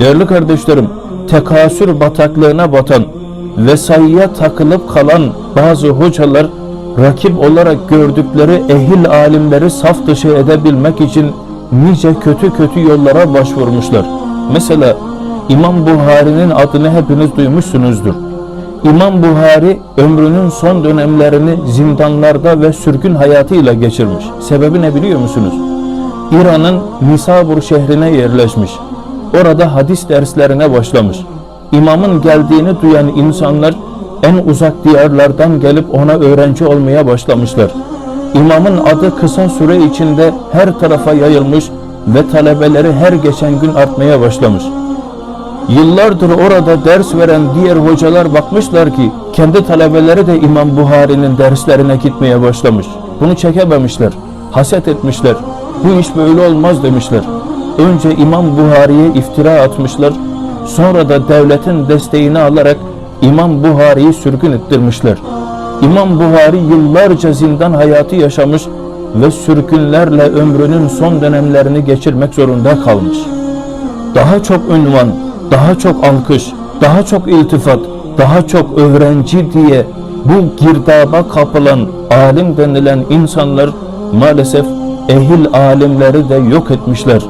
Değerli kardeşlerim, tekasür bataklığına batan ve sayıya takılıp kalan bazı hocalar rakip olarak gördükleri ehil alimleri saf dışı edebilmek için nice kötü kötü yollara başvurmuşlar. Mesela İmam Buhari'nin adını hepiniz duymuşsunuzdur. İmam Buhari ömrünün son dönemlerini zindanlarda ve sürgün hayatıyla geçirmiş. Sebebi ne biliyor musunuz? İran'ın Nisabur şehrine yerleşmiş. Orada hadis derslerine başlamış. İmamın geldiğini duyan insanlar en uzak diyarlardan gelip ona öğrenci olmaya başlamışlar. İmamın adı kısa süre içinde her tarafa yayılmış ve talebeleri her geçen gün artmaya başlamış. Yıllardır orada ders veren diğer hocalar bakmışlar ki kendi talebeleri de İmam Buhari'nin derslerine gitmeye başlamış. Bunu çekememişler, haset etmişler. Bu iş böyle olmaz demişler. Önce İmam Buhari'ye iftira atmışlar. Sonra da devletin desteğini alarak İmam Buhari'yi sürgün ettirmişler. İmam Buhari yıllarca zindan hayatı yaşamış ve sürgünlerle ömrünün son dönemlerini geçirmek zorunda kalmış daha çok ünvan, daha çok alkış, daha çok iltifat, daha çok öğrenci diye bu girdaba kapılan alim denilen insanlar maalesef ehil alimleri de yok etmişler.